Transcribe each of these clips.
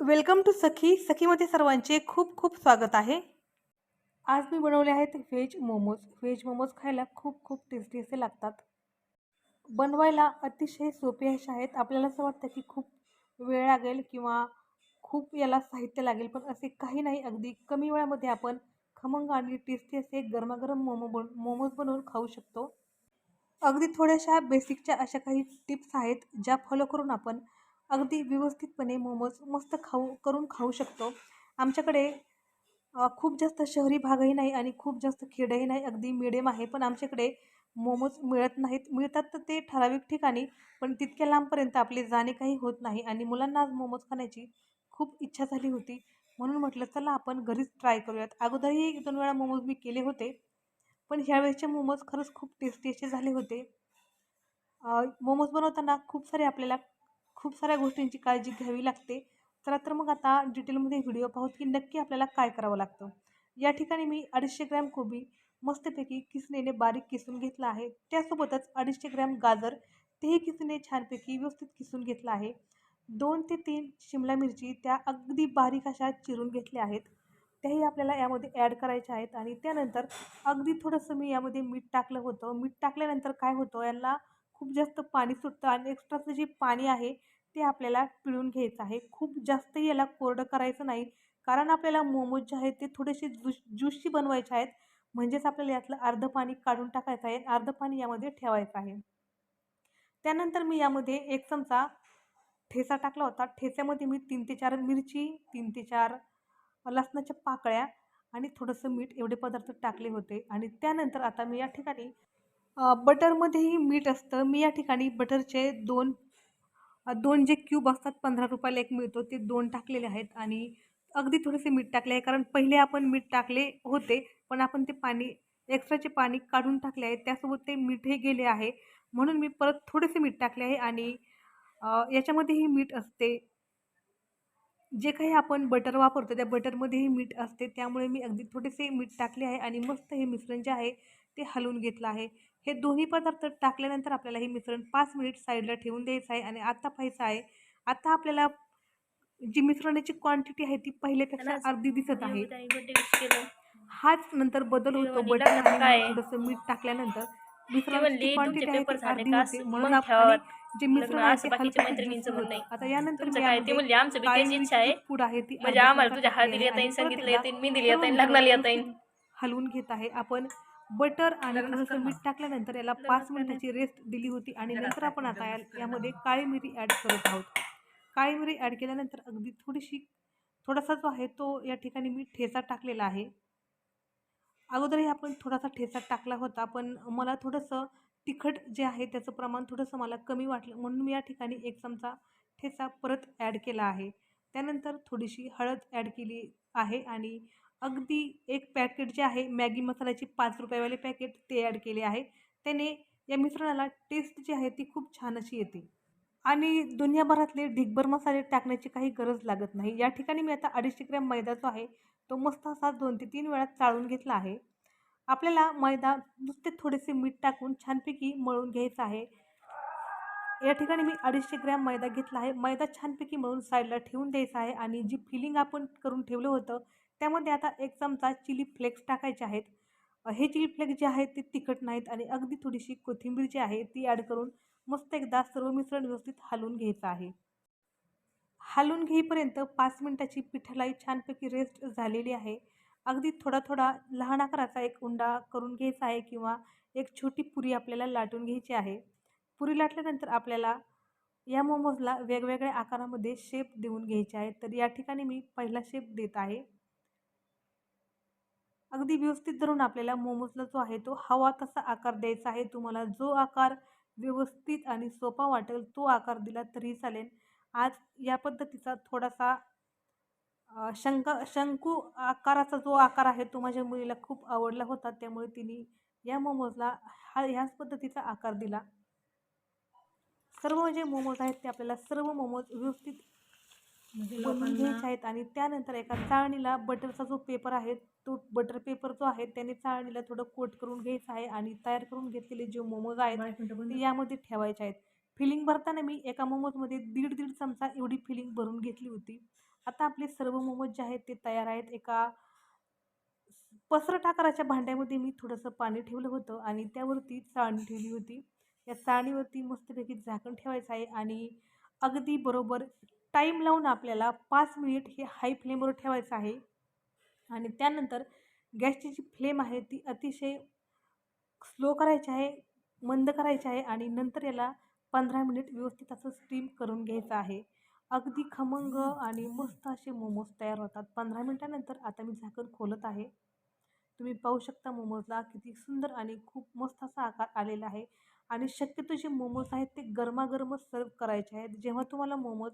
Welcome to सखी. सखीमध्ये सर्वांचे खूप खूप स्वागत आहे. आज मी बनवले आहेत व्हेज मोमोज. व्हेज मोमोज खायला खूप खूप टेस्टी असे लागतात. बनवायला अतिशय सोपे असे आहेत. आपल्याला असं वाटतं की खूप वेळ लागेल किंवा खूप याला साहित्य लागेल पण असे काही नाही. अगदी कमी वेळामध्ये आपण खमंग आणि टेस्टी असे गरमागरम मोमो बन मोमोज बनवून खाऊ शकतो. अगदी थोड्याशा बेसिकच्या अशा काही टिप्स आहेत ज्या फॉलो करून आपण अगदी व्यवस्थितपणे मोमोज मस्त खाऊ करून खाऊ शकतो. आमच्याकडे खूप जास्त शहरी भागही नाही आणि खूप जास्त खेडही नाही. अगदी मिडियम आहे. पण आमच्याकडे मोमोज मिळत नाहीत. मिळतात तर ते ठराविक ठिकाणी पण तितक्या लांबपर्यंत आपले जाणे काही होत नाही आणि मुलांना आज मोमोज खाण्याची खूप इच्छा झाली होती. म्हणून म्हटलं चला आपण घरीच ट्राय करूयात. अगोदरही एक दोन वेळा मोमोज मी केले होते पण ह्यावेळेसचे मोमोज खरंच खूप टेस्टी असे झाले होते. मोमोज बनवताना खूप सारे आपल्याला खूप साऱ्या गोष्टींची काळजी घ्यावी लागते. चला तर मग आता डिटेलमध्ये व्हिडिओ पाहूत की नक्की आपल्याला काय करावं लागतं. या ठिकाणी मी अडीचशे ग्रॅम कोबी मस्तपैकी किसणीने बारीक किसून घेतला आहे. त्यासोबतच अडीचशे ग्रॅम गाजर तेही किसणीने छानपैकी व्यवस्थित किसून घेतलं आहे. दोन ते तीन शिमला मिरची त्या अगदी बारीक अशा चिरून घेतल्या आहेत. त्याही आपल्याला यामध्ये ॲड करायच्या आहेत आणि त्यानंतर अगदी थोडंसं मी यामध्ये मीठ टाकलं होतं. मीठ टाकल्यानंतर काय होतं? याला खूप जास्त पाणी सुटतं आणि एक्स्ट्राचं जे पाणी आहे ते आपल्याला पिळून घ्यायचं आहे. खूप जास्त याला कोरडं करायचं नाही. कारण आपल्याला मोमोज जे आहेत ते थोडेसे ज्यूश ज्यूशी बनवायचे आहेत. म्हणजेच आपल्याला यातलं अर्धं पाणी काढून टाकायचं आहे. अर्धं पाणी यामध्ये ठेवायचं आहे. त्यानंतर मी यामध्ये एक चमचा ठेचा टाकला होता. ठेच्यामध्ये मी तीन ते चार मिरची तीन ते चार लसणाच्या पाकळ्या आणि थोडंसं मीठ एवढे पदार्थ टाकले होते. आणि त्यानंतर आता मी या ठिकाणी बटरमध्येही मीठ असतं. मी या ठिकाणी बटरचे दोन दोन जे क्यूब असतात पंधरा रुपयाला एक मिळतो ते दोन टाकलेले आहेत आणि अगदी थोडेसे मीठ टाकले आहे. कारण पहिले आपण मीठ टाकले होते पण आपण ते पाणी एक्स्ट्राचे पाणी काढून टाकले आहे. त्यासोबत ते मीठही गेले आहे. म्हणून मी परत थोडेसे मीठ टाकले आहे आणि याच्यामध्येही मीठ असते. जे काही आपण बटर वापरतो त्या बटरमध्येही मीठ असते. त्यामुळे मी अगदी थोडेसे मीठ टाकले आहे आणि मस्त हे मिश्रण जे आहे ते हलवून घेतलं आहे. हे दोन्ही पदार्थ टाकल्यानंतर आपल्याला हे मिश्रण पाच मिनिट साईडला ठेवून द्यायचं आहे आणि आता पाहायचं आहे आता आपल्याला जी मिश्रणाची क्वांटिटी आहे ती पहिल्यापेक्षा अर्धी दिसत आहे हाच नंतर बदल होतो बटर? थोडंसं मीठ टाकल्यानंतर मिश्रणाची क्वांटिटी आहे ती अर्धी? होते म्हणून आपण. जे मिश्रण आहे ते. आता यानंतर मी आमचं आहे. पूड आहे ती म्हणजे आम्हाला तुझ्या येता येईल, संगीतला एकदा येता येईल, मेहंदीला येता येईल, सर्व लग्नाला येता व्यवस्थित येईल. हलवून घेत आहे आपण बटर आणि थोडंसं मीठ. टाकल्यानंतर याला पाच मिनिटाची रेस्ट दिली होती आणि नंतर आपण आता यामध्ये. काळी मिरी ॲड करत आहोत काळी मिरी ॲड केल्यानंतर अगदी थोडीशी थोडासा जो आहे तो या ठिकाणी मी ठेचा टाकलेला आहे अगोदरही आपण थोडासा ठेचा टाकला होता पण मला थोडंसं तिखट जे आहे त्याचं प्रमाण थोडंसं मला कमी वाटलं म्हणून मी या ठिकाणी एक चमचा ठेचा परत ॲड केला आहे त्यानंतर थोडीशी हळद ॲड केली आहे आणि अगदी एक पॅकेट जे आहे मॅगी मसाल्याची पाच रुपयावाले पॅकेट ते ॲड केले आहे. त्याने या मिश्रणाला टेस्ट जी आहे ती खूप छान अशी येते. आणि दुनियाभरातले ढिगभर मसाले टाकण्याची काही गरज लागत नाही. या ठिकाणी मी आता अडीचशे ग्रॅम मैदा जो आहे तो मस्त असा दोन ते तीन वेळा चाळून घेतला आहे. आपल्याला मैदा नुसते थोडेसे मीठ टाकून छानपैकी मळून घ्यायचं आहे. या ठिकाणी मी अडीचशे ग्रॅम मैदा घेतला आहे. मैदा छानपैकी मळून साईडला ठेवून द्यायचा आहे. आणि जी फिलिंग आपण करून ठेवलं होतं त्यामध्ये आता एक चमचा चिली फ्लेक्स टाकायचे आहेत. हे चिली फ्लेक्स जे आहेत ते तिखट नाहीत आणि अगदी थोडीशी कोथिंबीर जी आहे ती ॲड करून मस्त एकदा सर्व मिश्रण व्यवस्थित हलवून घ्यायचं आहे. हलवून घेईपर्यंत पाच मिनटाची पिठलाई छानपैकी रेस्ट झालेली आहे. अगदी थोडा थोडा लहान आकाराचा एक उंडा करून घ्यायचा आहे किंवा एक छोटी पुरी आपल्याला लाटून घ्यायची आहे. पुरी लाटल्यानंतर आपल्याला या मोमोजला वेगवेगळ्या आकारामध्ये शेप देऊन घ्यायचे आहेत तर या ठिकाणी मी पहिला शेप देत आहे. अगदी व्यवस्थित धरून आपल्याला मोमोजला जो आहे तो हवा तसा आकार द्यायचा आहे तुम्हाला जो आकार व्यवस्थित आणि सोपा वाटेल तो आकार दिला तरी चालेल. आज या पद्धतीचा थोडासा शंका शंक शंकू आकाराचा जो आकार आहे तो माझ्या मुलीला खूप आवडला होता त्यामुळे तिने या मोमोजला हा ह्याच पद्धतीचा आकार दिला. सर्व जे मोमोज आहेत ते आपल्याला सर्व मोमोज व्यवस्थित बनवून घ्यायचे आहेत आणि त्यानंतर एका चाळणीला बटरचा जो पेपर आहे तो बटर पेपर जो आहे त्याने चाळणीला थोडं कोट करून घ्यायचा आहे आणि तयार करून घेतलेले जे मोमोज आहेत. ते यामध्ये ठेवायचे आहेत. फिलिंग भरताना मी एका मोमोजमध्ये दीड दीड चमचा एवढी फिलिंग भरून घेतली होती. आता आपले सर्व मोमोज जे आहेत ते तयार आहेत. एका पसरट आकाराच्या भांड्यामध्ये मी थोडंसं पाणी ठेवलं होतं आणि त्यावरती चाळणी ठेवली होती. या चाळणीवरती मस्तपैकी झाकण ठेवायचं आहे आणि अगदी बरोबर टाईम लावून आपल्याला पाच मिनिट हे हाय फ्लेमवर ठेवायचं आहे. आणि त्यानंतर गॅसची जी फ्लेम आहे ती अतिशय स्लो करायची आहे मंद करायची आहे आणि नंतर याला पंधरा मिनिट व्यवस्थित असं स्टीम करून घ्यायचं आहे. अगदी खमंग आणि मस्त असे मोमोज तयार होतात. पंधरा मिनटानंतर आता मी झाकण खोलत आहे. तुम्ही पाहू शकता मोमोजला किती सुंदर आणि खूप मस्त असा आकार आलेला आहे. आणि शक्यतो जे मोमोज आहेत ते गरमागरमच सर्व करायचे आहेत. जेव्हा तुम्हाला मोमोज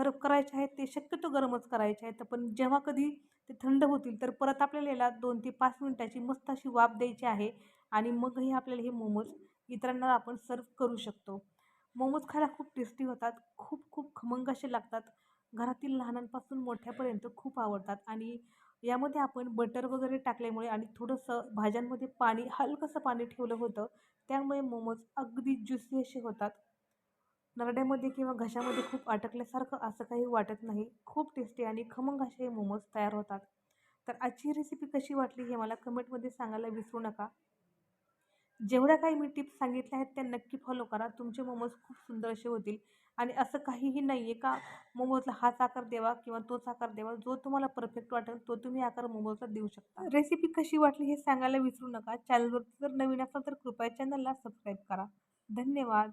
सर्व करायचे आहेत ते शक्यतो गरमच करायचे आहेत. पण जेव्हा कधी ते थंड होतील तर परत आपल्याला याला दोन ते पाच मिनटाची मस्त अशी वाफ द्यायची आहे आणि मगही आपल्याला हे मोमोज इतरांना आपण सर्व करू शकतो. मोमोज खायला खूप टेस्टी होतात खूप खूप खमंग असे लागतात. घरातील लहानांपासून मोठ्यापर्यंत खूप आवडतात आणि यामध्ये आपण बटर वगैरे टाकल्यामुळे आणि थोडंसं भाज्यांमध्ये पाणी हलकंसं पाणी ठेवलं होतं त्यामुळे मोमोज अगदी ज्युसी असे होतात. नरड्यामध्ये किंवा घशामध्ये खूप अटकल्यासारखं असं काही वाटत नाही. खूप टेस्टी आणि खमंग असे हे मोमोज तयार होतात. तर आजची रेसिपी कशी वाटली हे मला कमेंटमध्ये सांगायला विसरू नका. जेवढ्या काही मी टिप्स सांगितल्या आहेत त्या नक्की फॉलो करा. तुमचे मोमोज खूप सुंदर असे होतील. आणि असं काहीही नाही आहे का? मोमोजला हाच आकार द्यावा किंवा तोच आकार द्यावा? जो तुम्हाला परफेक्ट वाटेल तो तुम्ही आकार मोमोजला देऊ शकता. रेसिपी कशी वाटली हे सांगायला विसरू नका. चॅनलवर जर नवीन असाल तर कृपया चॅनलला सबस्क्राईब करा. धन्यवाद.